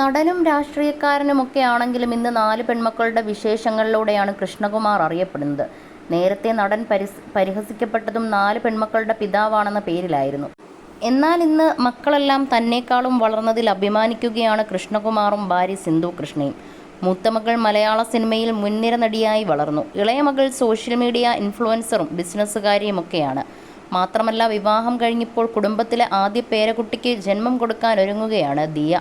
നടനും രാഷ്ട്രീയക്കാരനുമൊക്കെ ആണെങ്കിലും ഇന്ന് നാല് പെൺമക്കളുടെ വിശേഷങ്ങളിലൂടെയാണ് കൃഷ്ണകുമാർ അറിയപ്പെടുന്നത്. നേരത്തെ നടൻ പരിസ് പരിഹസിക്കപ്പെട്ടതും നാല് പെൺമക്കളുടെ പിതാവാണെന്ന പേരിലായിരുന്നു. എന്നാൽ ഇന്ന് മക്കളെല്ലാം തന്നെക്കാളും വളർന്നതിൽ അഭിമാനിക്കുകയാണ് കൃഷ്ണകുമാറും ഭാര്യ സിന്ധു കൃഷ്ണയും. മൂത്തമകൾ മലയാള സിനിമയിൽ മുൻനിര നടിയായി വളർന്നു. ഇളയ മകൾ സോഷ്യൽ മീഡിയ ഇൻഫ്ലുവൻസറും ബിസിനസ്സുകാരിയുമൊക്കെയാണ്. മാത്രമല്ല വിവാഹം കഴിഞ്ഞപ്പോൾ കുടുംബത്തിലെ ആദ്യ പേരക്കുട്ടിക്ക് ജന്മം കൊടുക്കാൻ ഒരുങ്ങുകയാണ് ദിയ.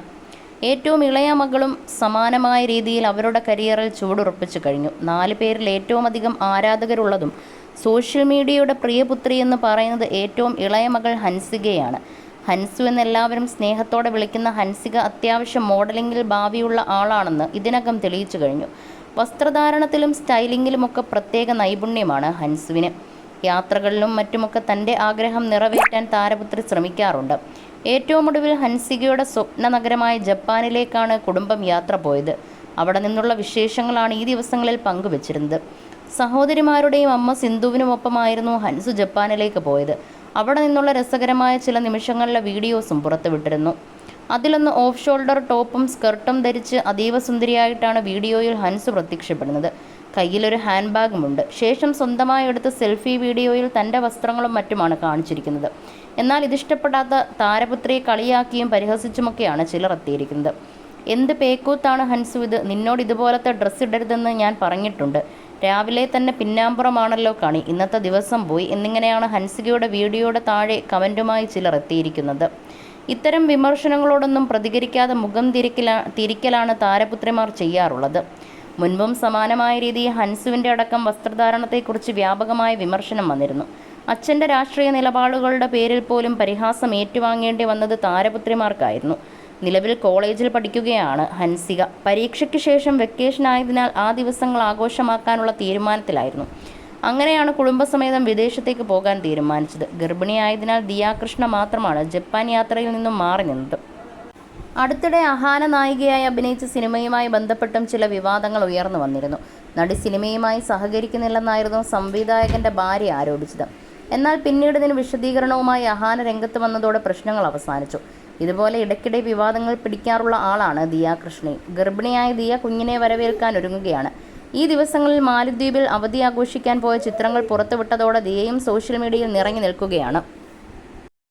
ഏറ്റവും ഇളയ മകളും സമാനമായ രീതിയിൽ അവരുടെ കരിയറിൽ ചുവടുറപ്പിച്ചു കഴിഞ്ഞു. നാല് പേരിൽ ഏറ്റവും അധികം ആരാധകരുള്ളതും സോഷ്യൽ മീഡിയയുടെ പ്രിയപുത്രി എന്ന് പറയുന്നത് ഏറ്റവും ഇളയ മകൾ ഹൻസികയാണ്. ഹൻസു എന്നെല്ലാവരും സ്നേഹത്തോടെ വിളിക്കുന്ന ഹൻസിക അത്യാവശ്യം മോഡലിംഗിൽ ഭാവിയുള്ള ആളാണെന്ന് ഇതിനകം തെളിയിച്ചു കഴിഞ്ഞു. വസ്ത്രധാരണത്തിലും സ്റ്റൈലിങ്ങിലുമൊക്കെ പ്രത്യേക നൈപുണ്യമാണ് ഹൻസുവിന്. യാത്രകളിലും മറ്റുമൊക്കെ തന്റെ ആഗ്രഹം നിറവേറ്റാൻ താരപുത്രി ശ്രമിക്കാറുണ്ട്. ഏറ്റവും ഒടുവിൽ ഹൻസികയുടെ സ്വപ്ന നഗരമായ ജപ്പാനിലേക്കാണ് കുടുംബം യാത്ര പോയത്. അവിടെ നിന്നുള്ള വിശേഷങ്ങളാണ് ഈ ദിവസങ്ങളിൽ പങ്കുവച്ചിരുന്നത്. സഹോദരിമാരുടെയും അമ്മ സിന്ധുവിനുമൊപ്പമായിരുന്നു ഹൻസു ജപ്പാനിലേക്ക് പോയത്. അവിടെ നിന്നുള്ള രസകരമായ ചില നിമിഷങ്ങളിലെ വീഡിയോസും പുറത്തുവിട്ടിരുന്നു. അതിലൊന്ന് ഓഫ് ഷോൾഡർ ടോപ്പും സ്കർട്ടും ധരിച്ച് അതീവ സുന്ദരിയായിട്ടാണ് വീഡിയോയിൽ ഹൻസ് പ്രത്യക്ഷപ്പെടുന്നത്. കയ്യിലൊരു ഹാൻഡ് ബാഗുമുണ്ട് ശേഷം സ്വന്തമായി എടുത്ത സെൽഫി വീഡിയോയിൽ തന്റെ വസ്ത്രങ്ങളും മറ്റുമാണ് കാണിച്ചിരിക്കുന്നത്. എന്നാൽ ഇതിഷ്ടപ്പെടാത്ത താരപുത്രിയെ കളിയാക്കിയും പരിഹസിച്ചുമൊക്കെയാണ് ചിലർ എത്തിയിരിക്കുന്നത്. എന്ത് പേക്കൂത്താണ് ഹൻസു ഇത്? നിന്നോട് ഇതുപോലത്തെ ഡ്രസ്സ് ഇടരുതെന്ന് ഞാൻ പറഞ്ഞിട്ടുണ്ട്. രാവിലെ തന്നെ പിന്നാമ്പുറമാണല്ലോ കണി ഇന്നത്തെ ദിവസം പോയി. എന്നിങ്ങനെയാണ് ഹൻസികയുടെ വീഡിയോയുടെ താഴെ കമന്റുമായി ചിലർ എത്തിയിരിക്കുന്നത്. ഇത്തരം വിമർശനങ്ങളോടൊന്നും പ്രതികരിക്കാതെ മുഖം തിരിക്കലാ തിരിക്കലാണ് താരപുത്രിമാർ ചെയ്യാറുള്ളത്. മുൻപും സമാനമായ രീതിയിൽ ഹൻസുവിന്റെ അടക്കം വസ്ത്രധാരണത്തെക്കുറിച്ച് വ്യാപകമായ വിമർശനം വന്നിരുന്നു. അച്ഛന്റെ രാഷ്ട്രീയ നിലപാടുകളുടെ പേരിൽ പോലും പരിഹാസം ഏറ്റുവാങ്ങേണ്ടി വന്നത് താരപുത്രിമാർക്കായിരുന്നു. നിലവിൽ കോളേജിൽ പഠിക്കുകയാണ് ഹൻസിക. പരീക്ഷയ്ക്ക് ശേഷം വെക്കേഷൻ ആയതിനാൽ ആ ദിവസങ്ങൾ ആഘോഷമാക്കാനുള്ള തീരുമാനത്തിലായിരുന്നു. അങ്ങനെയാണ് കുടുംബസമേതം വിദേശത്തേക്ക് പോകാൻ തീരുമാനിച്ചത്. ഗർഭിണിയായതിനാൽ ദിയാകൃഷ്ണ മാത്രമാണ് ജപ്പാൻ യാത്രയിൽ നിന്നും മാറി നിന്നത്. അടുത്തിടെ അഹാന നായികയായി അഭിനയിച്ച സിനിമയുമായി ബന്ധപ്പെട്ടും ചില വിവാദങ്ങൾ ഉയർന്നു വന്നിരുന്നു. നടി സിനിമയുമായി സഹകരിക്കുന്നില്ലെന്നായിരുന്നു സംവിധായകന്റെ ഭാര്യ ആരോപിച്ചത്. എന്നാൽ പിന്നീട് ഇതിന് വിശദീകരണവുമായി അഹാന രംഗത്ത് വന്നതോടെ പ്രശ്നങ്ങൾ അവസാനിച്ചു. ഇതുപോലെ ഇടയ്ക്കിടെ വിവാദങ്ങൾ പിടിക്കാറുള്ള ആളാണ് ദിയ കൃഷ്ണയും ഗർഭിണിയായ ദിയ കുഞ്ഞിനെ വരവേൽക്കാൻ ഒരുങ്ങുകയാണ്. ഈ ദിവസങ്ങളിൽ മാലിദ്വീപിൽ അവധി ആഘോഷിക്കാൻ പോയ ചിത്രങ്ങൾ പുറത്തുവിട്ടതോടെ ദിയയും സോഷ്യൽ മീഡിയയിൽ നിറങ്ങി നിൽക്കുകയാണ്.